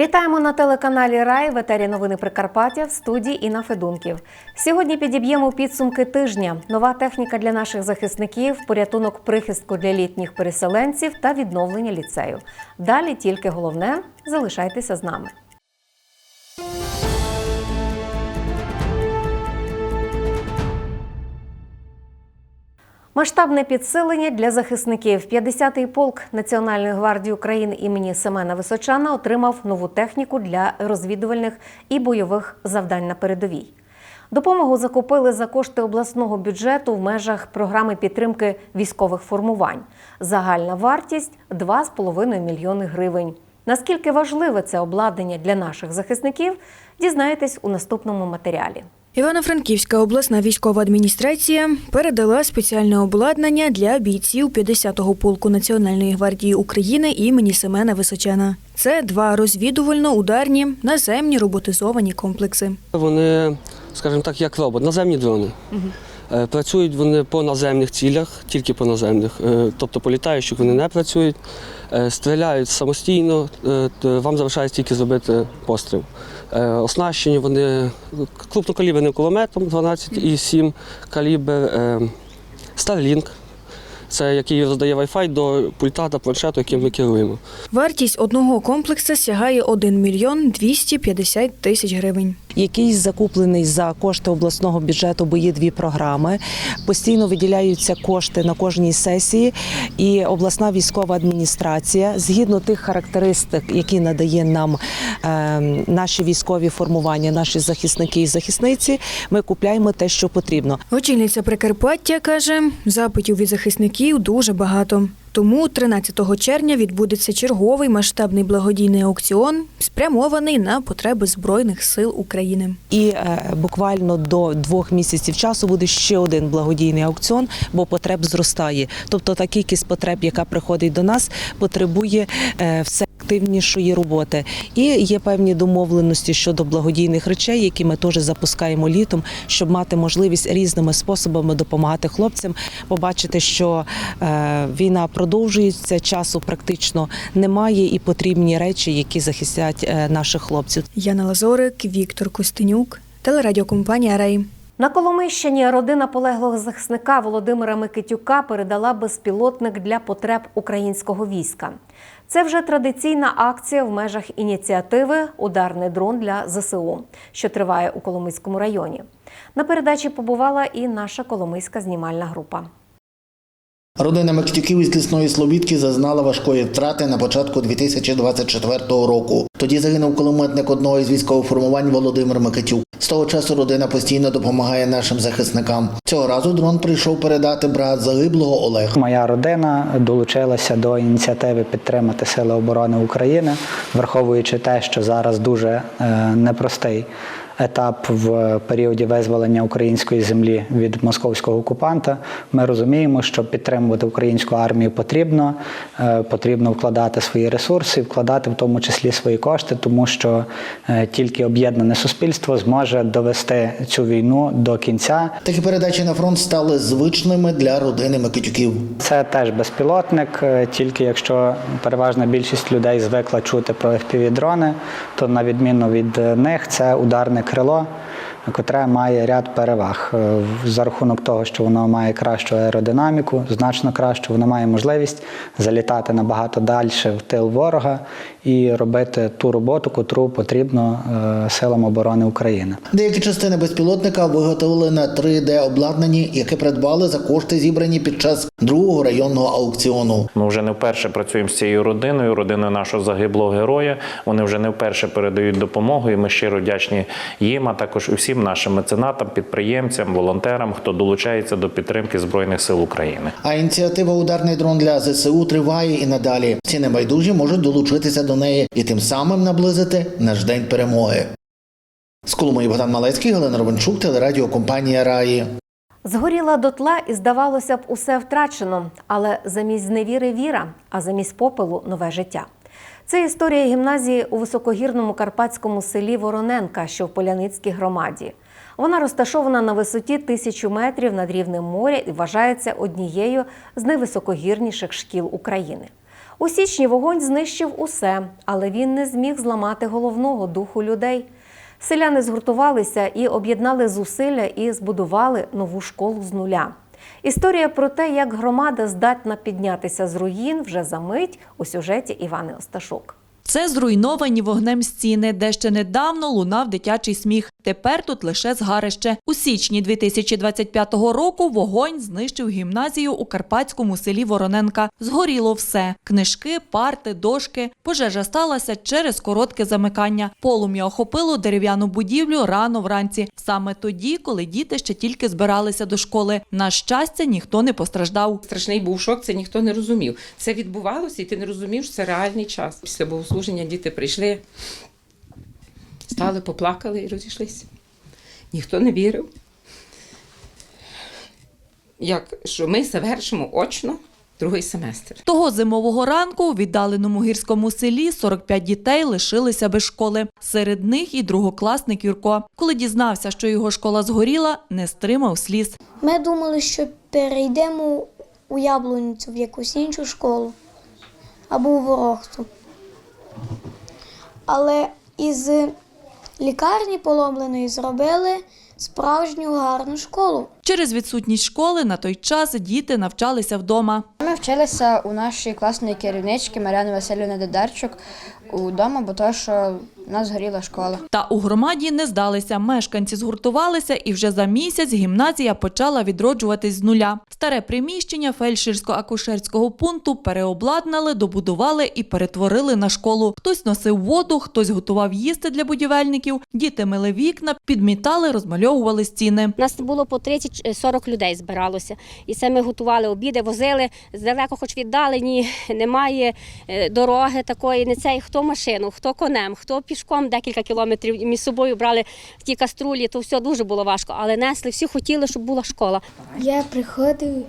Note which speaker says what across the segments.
Speaker 1: Вітаємо на телеканалі Рай в новини Прикарпаття в студії Інна Федунків. Сьогодні підіб'ємо підсумки тижня. Нова техніка для наших захисників, порятунок прихистку для літніх переселенців та відновлення ліцею. Далі тільки головне залишайтеся з нами. Масштабне підсилення для захисників. 50-й полк Національної гвардії України імені Семена Височана отримав нову техніку для розвідувальних і бойових завдань на передовій. Допомогу закупили за кошти обласного бюджету в межах програми підтримки військових формувань. Загальна вартість 2,5 мільйони гривень. Наскільки важливе це обладнання для наших захисників, дізнаєтесь у наступному матеріалі.
Speaker 2: Івано-Франківська обласна військова адміністрація передала спеціальне обладнання для бійців 50-го полку Національної гвардії України імені Семена Височана. Це два розвідувально-ударні наземні роботизовані комплекси.
Speaker 3: Вони, скажімо так, як робот, наземні дрони. Е, Працюють вони по наземних цілях, тільки по наземних, Е, тобто по літаючих вони не працюють, Е, стріляють самостійно, вам залишається тільки зробити постріл. Е, Оснащені вони крупнокаліберним кулеметом 12,7 калібр, е, Starlink, це який роздає Wi-Fi до пульта та планшету, яким ми керуємо.
Speaker 2: Вартість одного комплексу сягає 1 мільйон 250 тисяч гривень.
Speaker 4: Який закуплений за кошти обласного бюджету, бо є дві програми. Постійно виділяються кошти на кожній сесії, і обласна військова адміністрація, згідно тих характеристик, які надає нам е, наші військові формування, наші захисники і захисниці, ми купляємо те, що потрібно.
Speaker 2: Очільниця Прикарпаття каже, запитів від захисників дуже багато. Тому 13 червня відбудеться черговий масштабний благодійний аукціон, спрямований на потреби Збройних сил України.
Speaker 4: І е, буквально до двох місяців часу буде ще один благодійний аукціон, бо потреб зростає. Тобто та кількість потреб, яка приходить до нас, потребує е, все активнішої роботи. І є певні домовленості щодо благодійних речей, які ми теж запускаємо літом, щоб мати можливість різними способами допомагати хлопцям. Побачити, що е, війна продовжується, часу практично немає, і потрібні речі, які захистять е, наших хлопців.
Speaker 2: Яна Лазорик, Віктор Костенюк, телерадіокомпанія Рей.
Speaker 1: На Коломийщині родина полеглого захисника Володимира Микитюка передала безпілотник для потреб українського війська. Це вже традиційна акція в межах ініціативи Ударний дрон для ЗСУ, що триває у Коломийському районі. На передачі побувала і наша коломийська знімальна група.
Speaker 5: Родина Микитюків із лісної Слобідки зазнала важкої втрати на початку 2024 року. Тоді загинув кулеметник одного із військових формувань Володимир Микитюк. З того часу родина постійно допомагає нашим захисникам. Цього разу дрон прийшов передати брат загиблого Олег.
Speaker 6: Моя родина долучилася до ініціативи підтримати Сили оборони України, враховуючи те, що зараз дуже е, непростий етап в періоді визволення української землі від московського окупанта. Ми розуміємо, що підтримувати українську армію потрібно, е, потрібно вкладати свої ресурси, вкладати в тому числі свої кошти, тому що е, тільки об'єднане суспільство зможе довести цю війну до кінця.
Speaker 5: Такі передачі на фронт стали звичними для родини Микитюків.
Speaker 6: Це теж безпілотник, е, тільки якщо переважна більшість людей звикла чути про FPV-дрони, то на відміну від них це ударне крило, котре має ряд переваг. Е, За рахунок того, що воно має кращу аеродинаміку, значно кращу, воно має можливість залітати набагато далі в тил ворога і робити ту роботу, котру потрібно е, силам оборони України.
Speaker 5: Деякі частини безпілотника виготовили на 3D обладнанні, яке придбали за кошти, зібрані під час другого районного аукціону.
Speaker 7: Ми вже не вперше працюємо з цією родиною, родиною нашого загиблого героя. Вони вже не вперше передають допомогу, і ми щиро вдячні їм, а також усім нашим меценатам, підприємцям, волонтерам, хто долучається до підтримки Збройних сил України.
Speaker 5: А ініціатива Ударний дрон для ЗСУ триває і надалі. Ці небайдужі можуть долучитися до неї і тим самим наблизити наш день перемоги. З Коломиї Богдан Малецький, Галина Ровенчук, телерадіокомпанія Раї.
Speaker 1: Згоріла дотла і здавалося б, усе втрачено, але замість зневіри віра, а замість попелу нове життя. Це історія гімназії у високогірному карпатському селі Вороненка, що в Поляницькій громаді. Вона розташована на висоті тисячу метрів над рівнем моря і вважається однією з найвисокогірніших шкіл України. У січні вогонь знищив усе, але він не зміг зламати головного духу людей. Селяни згуртувалися і об'єднали зусилля і збудували нову школу з нуля. Історія про те, як громада здатна піднятися з руїн вже за мить у сюжеті Івани Осташук.
Speaker 8: Це зруйновані вогнем стіни, де ще недавно лунав дитячий сміх. Тепер тут лише згарище. У січні 2025 року вогонь знищив гімназію у карпатському селі Вороненка. Згоріло все: книжки, парти, дошки. Пожежа сталася через коротке замикання. Полум'я охопило дерев'яну будівлю рано вранці, саме тоді, коли діти ще тільки збиралися до школи. На щастя, ніхто не постраждав.
Speaker 9: Страшний був шок, це ніхто не розумів. Це відбувалося, і ти не розумів, що це реальний час. Після богослуження діти прийшли, стали, поплакали і розійшлися. Ніхто не вірив, як, що ми завершимо очно другий семестр.
Speaker 8: Того зимового ранку у віддаленому гірському селі 45 дітей лишилися без школи. Серед них і другокласник Юрко. Коли дізнався, що його школа згоріла, не стримав сліз.
Speaker 10: Ми думали, що перейдемо у Яблуницю в якусь іншу школу або у Ворохту. Але із лікарні поломленої зробили справжню гарну школу.
Speaker 8: Через відсутність школи на той час діти навчалися вдома.
Speaker 11: Ми вчилися у нашій класної керівнички Мар'яни Васильівни Дедарчук удома, бо то, що в нас згоріла школа.
Speaker 8: Та у громаді не здалися. Мешканці згуртувалися, і вже за місяць гімназія почала відроджуватись з нуля. Старе приміщення фельдшерсько-акушерського пункту переобладнали, добудували і перетворили на школу. Хтось носив воду, хтось готував їсти для будівельників. Діти мили вікна, підмітали, розмальовували стіни.
Speaker 12: Нас було по 30-40 людей збиралося. І це ми готували обіди, возили здалеко, хоч віддалені, немає е, дороги такої, не цей, хто машину, хто конем, хто пішком декілька кілометрів між собою брали ті каструлі, то все дуже було важко. Але несли, всі хотіли, щоб була школа.
Speaker 10: Я приходив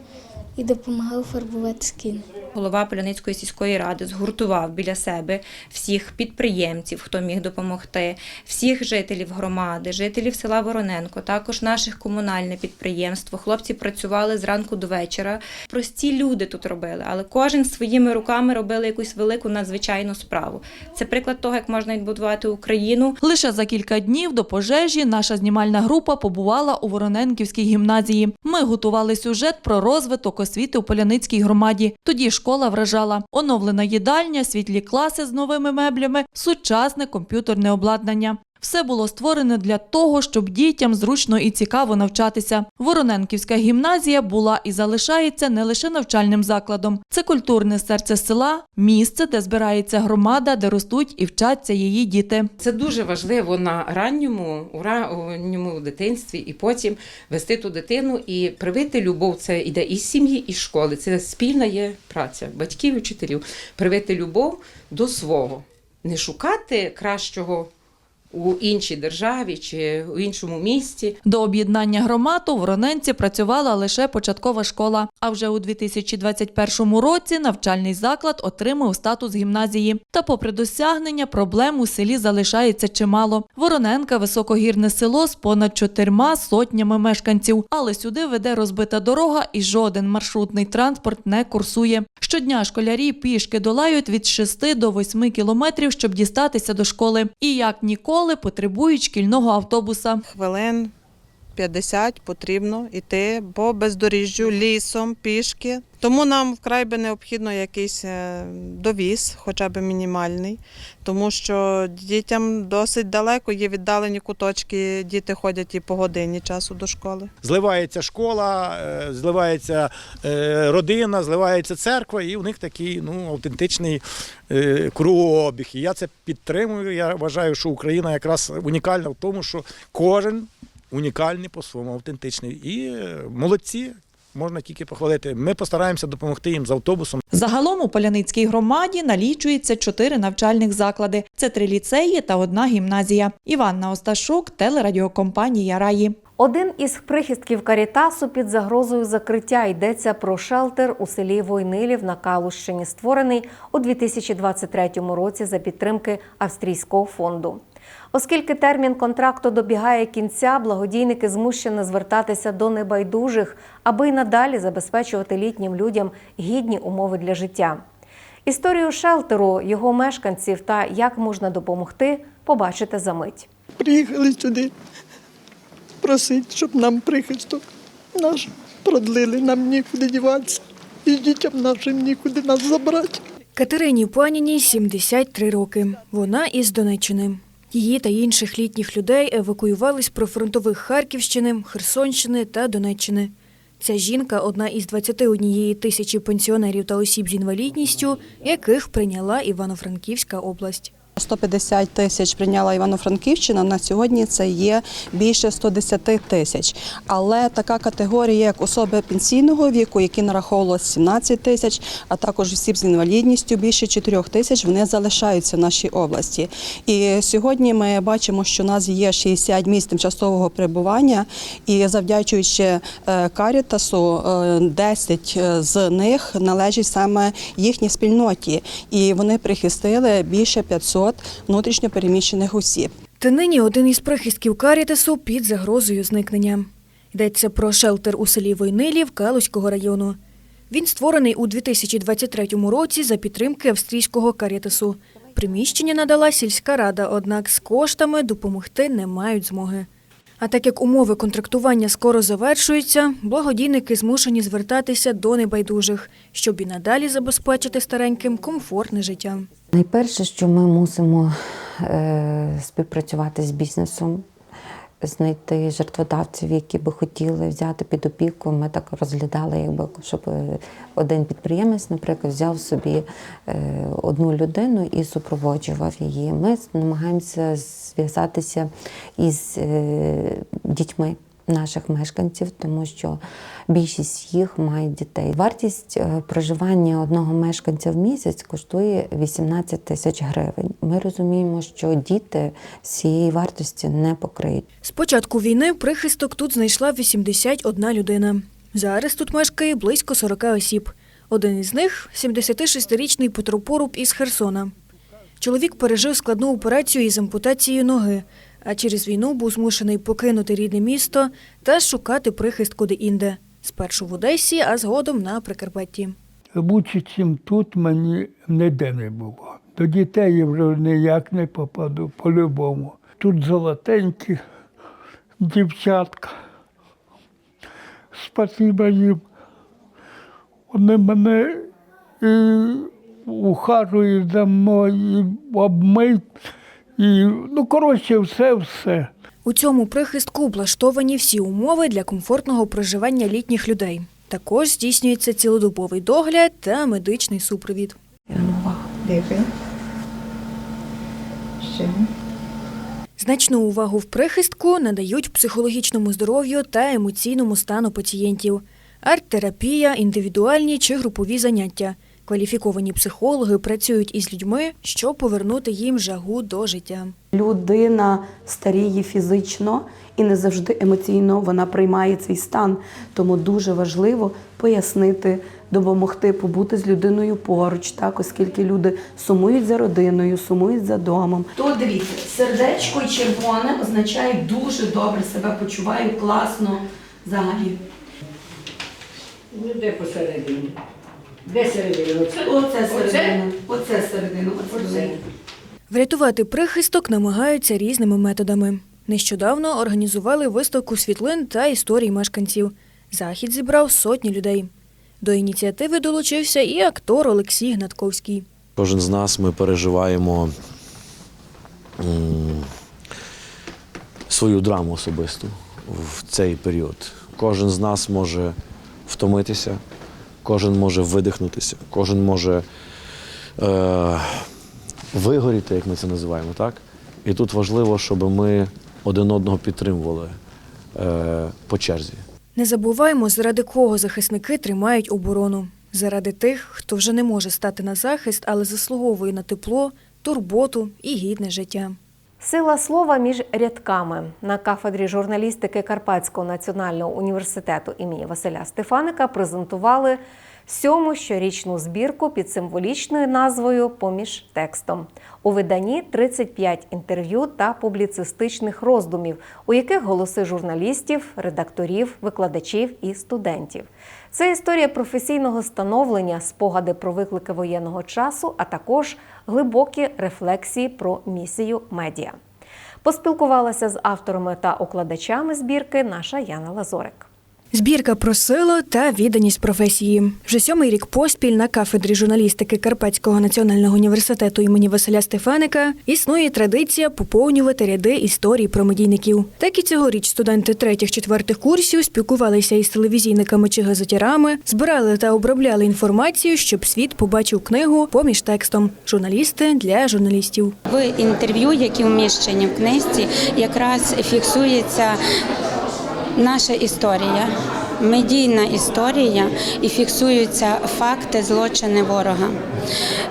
Speaker 10: і допомагав фарбувати скін.
Speaker 13: Голова Поляницької сільської ради згуртував біля себе всіх підприємців, хто міг допомогти, всіх жителів громади, жителів села Вороненко, також наших комунальне підприємство. Хлопці працювали зранку до вечора. Прості люди тут робили, але кожен своїми руками робили якусь велику надзвичайну справу. Це приклад того, як можна відбудувати Україну.
Speaker 8: Лише за кілька днів до пожежі наша знімальна група побувала у Вороненківській гімназії. Ми готували сюжет про розвиток освіти у Поляницькій громаді. Тоді школа вражала оновлена їдальня, світлі класи з новими меблями, сучасне комп'ютерне обладнання. Все було створене для того, щоб дітям зручно і цікаво навчатися. Вороненківська гімназія була і залишається не лише навчальним закладом. Це культурне серце села, місце, де збирається громада, де ростуть і вчаться її діти.
Speaker 9: Це дуже важливо на ранньому, у ранньому дитинстві, і потім вести ту дитину і привити любов. Це іде із сім'ї, і з школи. Це спільна є праця батьків і вчителів. Привити любов до свого, не шукати кращого у іншій державі чи у іншому місті.
Speaker 8: До об'єднання громад у Вороненці працювала лише початкова школа. А вже у 2021 році навчальний заклад отримав статус гімназії. Та, попри досягнення, проблем у селі залишається чимало. Вороненка високогірне село з понад чотирма сотнями мешканців. Але сюди веде розбита дорога, і жоден маршрутний транспорт не курсує. Щодня школярі пішки долають від 6 до 8 кілометрів, щоб дістатися до школи. І як ніколи потребують шкільного автобуса.
Speaker 14: Хвилин 50 потрібно йти по бездоріжжю, лісом, пішки. Тому нам вкрай би необхідно якийсь е, довіз, хоча б мінімальний, тому що дітям досить далеко, є віддалені куточки, діти ходять і по годині часу до школи.
Speaker 15: Зливається школа, е, зливається е, родина, зливається церква, і у них такий ну, автентичний кругообіг. І я це підтримую. Я вважаю, що Україна якраз унікальна в тому, що кожен унікальний по-своєму, автентичний. І е, молодці. Можна тільки похвалити. Ми постараємося допомогти їм з автобусом.
Speaker 8: Загалом у Поляницькій громаді налічується чотири навчальних заклади. Це три ліцеї та одна гімназія. Іванна Осташук, телерадіокомпанія Раї.
Speaker 1: Один із прихистків Карітасу під загрозою закриття йдеться про шелтер у селі Войнилів на Калущині, створений у 2023 році за підтримки австрійського фонду. Оскільки термін контракту добігає кінця, благодійники змушені звертатися до небайдужих, аби й надалі забезпечувати літнім людям гідні умови для життя. Історію шелтеру, його мешканців та як можна допомогти, побачите за мить.
Speaker 16: Приїхали сюди просити, щоб нам прихисток наш продлили, нам нікуди діватися. І дітям нашим нікуди нас забрати.
Speaker 2: Катерині Паніній 73 роки. Вона із Донеччини. Її та інших літніх людей евакуювали з прифронтових Харківщини, Херсонщини та Донеччини. Ця жінка одна із 21 тисячі пенсіонерів та осіб з інвалідністю, яких прийняла Івано-Франківська область.
Speaker 17: 150 тисяч прийняла Івано-Франківщина. На сьогодні це є більше 110 тисяч. Але така категорія, як особи пенсійного віку, які нараховувалося 17 тисяч, а також осіб з інвалідністю більше 4 тисяч, вони залишаються в нашій області. І сьогодні ми бачимо, що у нас є 60 місць тимчасового перебування, і завдячуючи е, Карітасу, е, 10 з них належать саме їхній спільноті, і вони прихистили більше 500 внутрішньо переміщених осіб.
Speaker 2: Та нині один із прихистків карітесу під загрозою зникнення. Йдеться про шелтер у селі Войнилів Калузького району. Він створений у 2023 році за підтримки австрійського карітесу. Приміщення надала сільська рада, однак з коштами допомогти не мають змоги. А так як умови контрактування скоро завершуються, благодійники змушені звертатися до небайдужих, щоб і надалі забезпечити стареньким комфортне життя.
Speaker 18: Найперше, що ми мусимо е, співпрацювати з бізнесом, знайти жертводавців, які би хотіли взяти під опіку. Ми так розглядали, якби щоб один підприємець, наприклад, взяв собі е, одну людину і супроводжував її. Ми намагаємося зв'язатися із е, дітьми. Наших мешканців, тому що більшість їх мають дітей. Вартість е, проживання одного мешканця в місяць коштує 18 тисяч гривень. Ми розуміємо, що діти цієї вартості не покриють.
Speaker 2: З початку війни прихисток тут знайшла 81 людина. Зараз тут мешкає близько 40 осіб. Один із них 76-річний Петро Поруб із Херсона. Чоловік пережив складну операцію із ампутацією ноги, а через війну був змушений покинути рідне місто та шукати прихистку де-інде. Спершу в Одесі, а згодом на Прикарпатті.
Speaker 19: Лучше, чим тут мені ніде не було. До дітей я вже ніяк не попаду по-любому. Тут золотенькі дівчатка. Спасибо їм. Вони мене і ухажують за мною, обмить, і ну, коротше, все-все.
Speaker 2: У цьому прихистку облаштовані всі умови для комфортного проживання літніх людей. Також здійснюється цілодобовий догляд та медичний супровід. Значну увагу в прихистку надають психологічному здоров'ю та емоційному стану пацієнтів, арт-терапія, індивідуальні чи групові заняття. Кваліфіковані психологи працюють із людьми, щоб повернути їм жагу до життя.
Speaker 20: Людина старіє фізично і не завжди емоційно вона приймає цей стан. Тому дуже важливо пояснити, допомогти побути з людиною поруч, так оскільки люди сумують за родиною, сумують за домом.
Speaker 21: То дивіться, сердечко і червоне означає дуже добре себе почуваю, класно взагалі.
Speaker 22: Ну, де посередині? Де середина?
Speaker 21: Оце середина. Оце середина. Оце середина.
Speaker 2: Врятувати прихисток намагаються різними методами. Нещодавно організували виставку світлин та історій мешканців. Захід зібрав сотні людей. До ініціативи долучився і актор Олексій Гнатковський.
Speaker 23: Кожен з нас ми переживаємо свою драму особисту в цей період. Кожен з нас може втомитися, кожен може видихнутися, кожен може е, вигоріти, як ми це називаємо, так? І тут важливо, щоб ми один одного підтримували е, по черзі.
Speaker 2: Не забуваємо, заради кого захисники тримають оборону. Заради тих, хто вже не може стати на захист, але заслуговує на тепло, турботу і гідне життя.
Speaker 1: Сила слова між рядками на кафедрі журналістики Карпатського національного університету імені Василя Стефаника презентували сьому щорічну збірку під символічною назвою Поміж текстом. У виданні 35 інтерв'ю та публіцистичних роздумів, у яких голоси журналістів, редакторів, викладачів і студентів. Це історія професійного становлення, спогади про виклики воєнного часу, а також глибокі рефлексії про місію медіа. Поспілкувалася з авторами та укладачами збірки наша Яна Лазорик.
Speaker 2: Збірка про силу та відданість професії. Вже сьомий рік поспіль на кафедрі журналістики Карпатського національного університету імені Василя Стефаника існує традиція поповнювати ряди історій про медійників. Так і цьогоріч студенти третіх-четвертих курсів спілкувалися із телевізійниками чи газетярами, збирали та обробляли інформацію, щоб світ побачив книгу поміж текстом. Журналісти для журналістів.
Speaker 24: В інтерв'ю, які вміщені в книжці, якраз фіксується наша історія, медійна історія і фіксуються факти злочини ворога.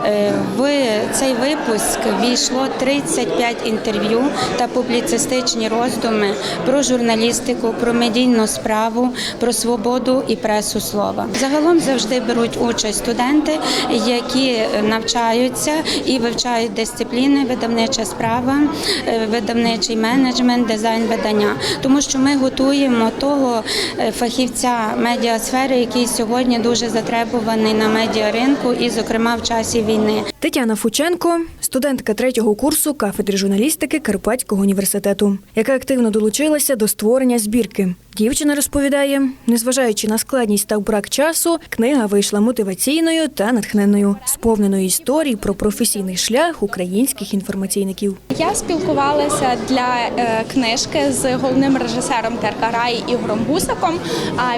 Speaker 24: Е, В цей випуск війшло 35 інтерв'ю та публіцистичні роздуми про журналістику, про медійну справу, про свободу і пресу слова. Загалом завжди беруть участь студенти, які навчаються і вивчають дисципліни, видавнича справа, е, видавничий менеджмент, дизайн видання, тому що ми готуємо того е, фахівця медіасфери, який сьогодні дуже затребуваний на медіаринку, і, зокрема, в часі війни.
Speaker 2: Тетяна Фученко, студентка третього курсу кафедри журналістики Карпатського університету, яка активно долучилася до створення збірки. Дівчина розповідає, незважаючи на складність та брак часу, книга вийшла мотиваційною та натхненною, сповненою історій про професійний шлях українських інформаційників.
Speaker 25: Я спілкувалася для е, книжки з головним режисером ТРК «Рай» Ігорем Гусаком.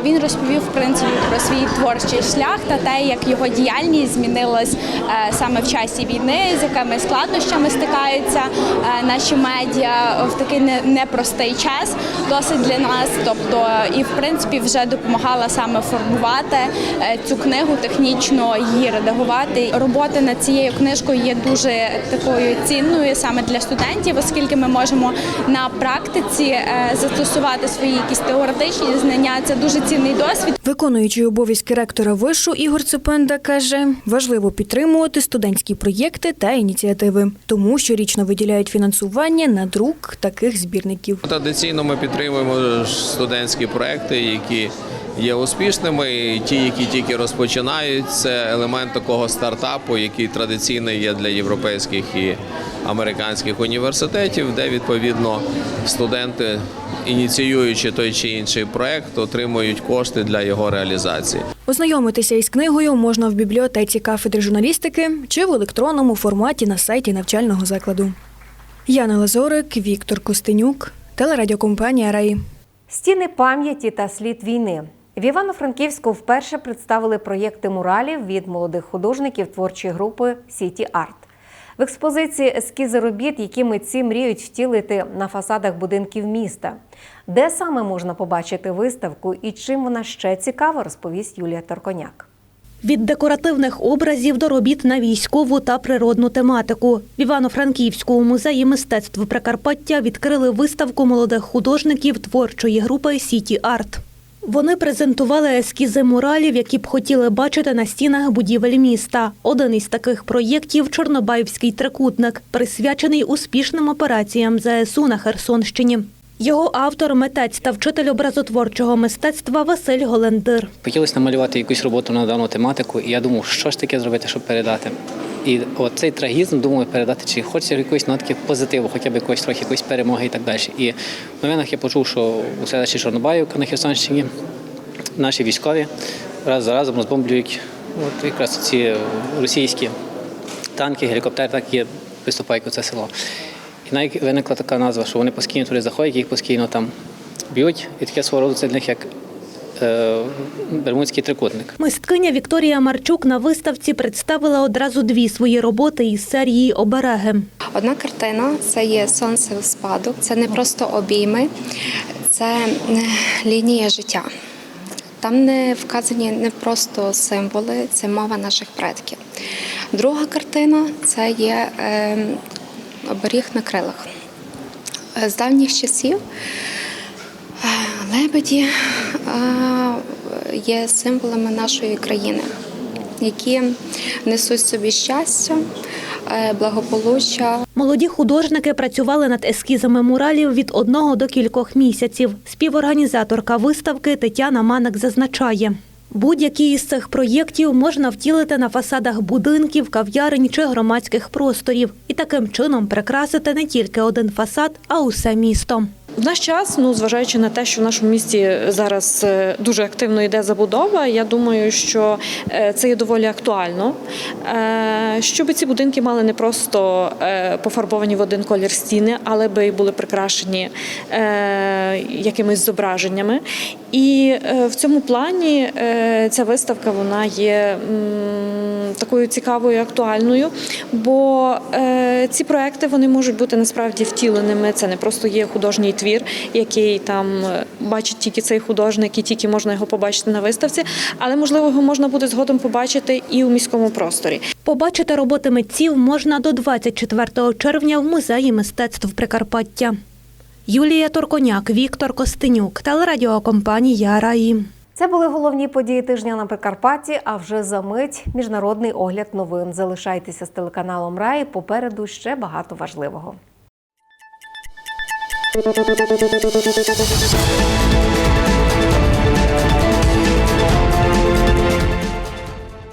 Speaker 25: Він розповів в принципі про свій творчий шлях та те, як його діяльність змінилась е, саме в часі війни, з якими складнощами стикаються е, наші медіа в такий непростий час, досить для нас. Тобто, і в принципі вже допомагала саме формувати е, цю книгу, технічно її редагувати. Робота над цією книжкою є дуже такою цінною саме для студентів, оскільки ми можемо на практиці е, застосувати свої якісь теоретичні знання. Це дуже цінний досвід.
Speaker 2: Виконуючий обов'язки ректора вишу Ігор Цепенда каже, важливо підтримувати студентські проєкти та ініціативи, тому щорічно виділяють фінансування на друк таких збірників.
Speaker 26: Традиційно ми підтримуємо студентські проекти, які є успішними, і ті, які тільки розпочинають. Це елемент такого стартапу, який традиційний є для європейських і американських університетів, де відповідно студенти, ініціюючи той чи інший проект, отримують кошти для його реалізації.
Speaker 2: Ознайомитися із книгою можна в бібліотеці кафедри журналістики чи в електронному форматі на сайті навчального закладу. Яна Лазорик, Віктор Костенюк, телерадіокомпанія Раї.
Speaker 1: Стіни пам'яті та слід війни. В Івано-Франківську вперше представили проєкти муралів від молодих художників творчої групи Сіті Арт. В експозиції ескізи робіт, які митці мріють втілити на фасадах будинків міста. Де саме можна побачити виставку і чим вона ще цікава, розповість Юлія Торконяк.
Speaker 27: Від декоративних образів до робіт на військову та природну тематику. В Івано-Франківському музеї мистецтв Прикарпаття відкрили виставку молодих художників творчої групи Сіті Арт. Вони презентували ескізи муралів, які б хотіли бачити на стінах будівель міста. Один із таких проєктів Чорнобаївський трикутник, присвячений успішним операціям ЗСУ на Херсонщині. Його автор, митець та вчитель образотворчого мистецтва Василь Голендир.
Speaker 28: Хотілося намалювати якусь роботу на дану тематику, і я думав, що ж таке зробити, щоб передати. І оцей трагізм думаю передати, чи хочеться якоїсь нотки позитиву, хоча б якоїсь трохи якоїсь перемоги і так далі. І в новинах я почув, що у селищі Чорнобаївка на Херсонщині наші військові раз за разом розбомблюють от якраз ці російські танки, гелікоптери, так і приступають у це село. Навіть виникла така назва, що вони постійно туди заходять, їх постійно там б'ють, і таке свого роду це для них як е, Бермудський трикутник.
Speaker 27: Мисткиня Вікторія Марчук на виставці представила одразу дві свої роботи із серії Обереги.
Speaker 29: Одна картина це є сонце в спаду, це не просто обійми, це е, лінія життя. Там не вказані не просто символи, це мова наших предків. Друга картина це є е, оберіг на крилах. Е, З давніх часів е, лебеді е, є символами нашої країни, які несуть собі щастя, благополуччя.
Speaker 27: Молоді художники працювали над ескізами муралів від одного до кількох місяців. Співорганізаторка виставки Тетяна Манек зазначає. Будь-які із цих проєктів можна втілити на фасадах будинків, кав'ярень чи громадських просторів і таким чином прикрасити не тільки один фасад, а усе місто.
Speaker 30: В наш час, ну зважаючи на те, що в нашому місті зараз е, дуже активно йде забудова, я думаю, що е, це є доволі актуально. Е, Щоб ці будинки мали не просто пофарбовані в один колір стіни, але би й були прикрашені якимись зображеннями. І е, в цьому плані е, ця виставка вона є такою цікавою, актуальною, бо е, ці проекти вони можуть бути насправді втіленими. Це не просто є художній твір, який там бачить тільки цей художник, і тільки можна його побачити на виставці, але можливо його можна буде згодом побачити і у міському просторі.
Speaker 27: Побачити роботи митців можна до 24 червня в музеї мистецтв Прикарпаття. Юлія Торконяк, Віктор Костенюк, телерадіокомпанія Раї.
Speaker 1: Це були головні події тижня на Прикарпатті. А вже за мить міжнародний огляд новин. Залишайтеся з телеканалом Раї. Попереду ще багато важливого.